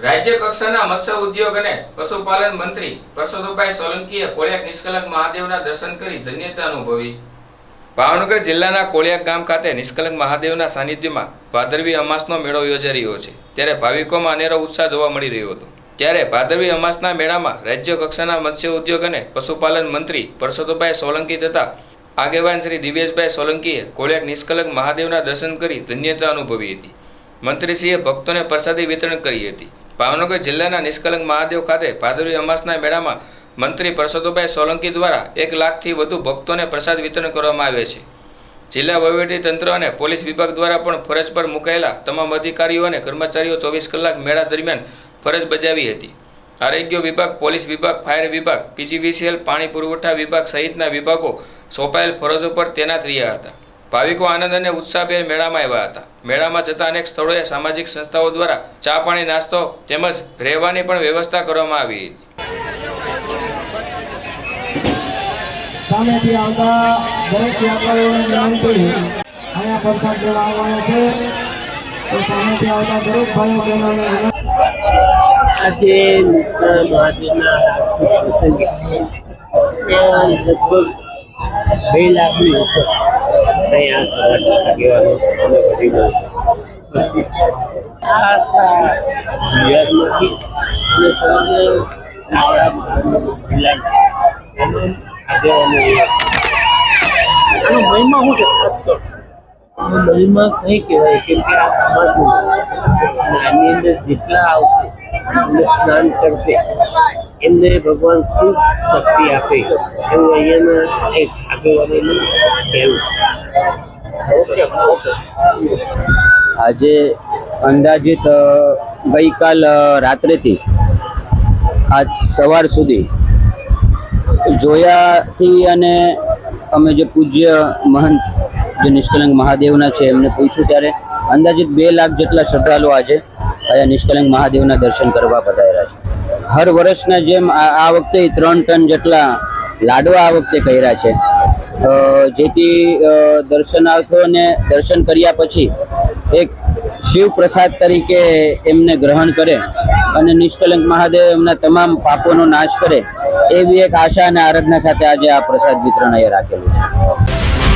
રાજ્ય કક્ષાના મત્સ્ય ઉદ્યોગ અને પશુપાલન મંત્રી પરસોદભાઈ સોલંકીએ કોળિયાક નિષ્કલંક મહાદેવના દર્શન કરી ધન્યતા અનુભવી. ભાવનગર જિલ્લાના કોળિયાક ગામ ખાતે નિષ્કલંક મહાદેવના સાનિધ્યમાં ભાદરવી અમાસનો મેળો યોજાઈ રહ્યો છે. ત્યારે ભાવિકોમાં અનેરો ઉત્સાહ જોવા મળી રહ્યો હતો. ત્યારે ભાદરવી અમાસના મેળામાં રાજ્ય કક્ષાના મત્સ્ય ઉદ્યોગ અને પશુપાલન મંત્રી પરસોદભાઈ સોલંકી તથા આગેવાન શ્રી દિવેશભાઈ સોલંકીએ કોળિયાક નિષ્કલંક મહાદેવના દર્શન કરી ધન્યતા અનુભવી હતી. મંત્રીશ્રીએ ભક્તોને પ્રસાદી વિતરણ કરી હતી. ભાવનગર જિલ્લાના નિષ્કલંક મહાદેવ ખાતે ભાદરવી અમાસના મેળામાં મંત્રી પરસોદભાઈ સોલંકી દ્વારા એક લાખથી વધુ ભક્તોને પ્રસાદ વિતરણ કરવામાં આવે છે. જિલ્લા તંત્ર અને પોલીસ વિભાગ દ્વારા પણ ફરજ પર મુકાયેલા તમામ અધિકારીઓ અને કર્મચારીઓ ચોવીસ કલાક મેળા દરમિયાન ફરજ બજાવી હતી. આરોગ્ય વિભાગ, પોલીસ વિભાગ, ફાયર વિભાગ, પીજીવીસીએલ, પાણી પુરવઠા વિભાગ સહિતના વિભાગો સોંપાયેલ ફરજો પર તૈનાત રહ્યા હતા. ભાવિકો આનંદ અને ઉત્સાહભેર મેળામાં આવ્યા હતા. મેળામાં જતા અનેક સ્થળોએ સામાજિક સંસ્થાઓ દ્વારા ચા પાણી નાસ્તો તેમજ રહેવાની પણ વ્યવસ્થા કરવામાં આવી હતી. સામેથી આવતા દરેક યાત્રાળુઓને વિનંતી અહીંયા પ્રસાદ લેવા આવવાનો છે. તો સામેથી આવતા દરેક ભાઈઓ બહેનોને આજે નિષ્ઠા મહાદેવના લગભગ બે લાખની ઉપર અહીંયા સમાજના આગેવાનો અને વડીલો ઉપસ્થિત મહિમા શું છે મહિમા કઈ કહેવાય કેમ કે આ આની અંદર જેટલા આવશે એમને સ્નાન કરશે એમને ભગવાન ખૂબ શક્તિ આપે એવું અહીંયાના એક આગેવાનોનું કહેવું છે. આજે અંદાજિત ગઈકાલ રાત્રેથી આજ સવાર સુધી જોયાથી અને અમે જે પૂજ્ય મહંત, જે નિષ્કલંક મહાદેવના છે, એમને પૂછ્યું ત્યારે અંદાજિત બે લાખ જેટલા શ્રદ્ધાળુઓ આજે અહીંયા નિષ્કલંક મહાદેવના દર્શન કરવા પધાર્યા છે. હર વર્ષના જેમ આ વખતે ત્રણ ટન જેટલા લાડવા આ વખતે કર્યા છે. જેથી દર્શનાર્થોને દર્શન કર્યા પછી એક શિવ પ્રસાદ તરીકે એમને ગ્રહણ કરે અને નિષ્કલંક મહાદેવ એમના તમામ પાપોનો નાશ કરે એવી એક આશા અને આરાધના સાથે આજે આ પ્રસાદ વિતરણ અહીંયા રાખેલું છે.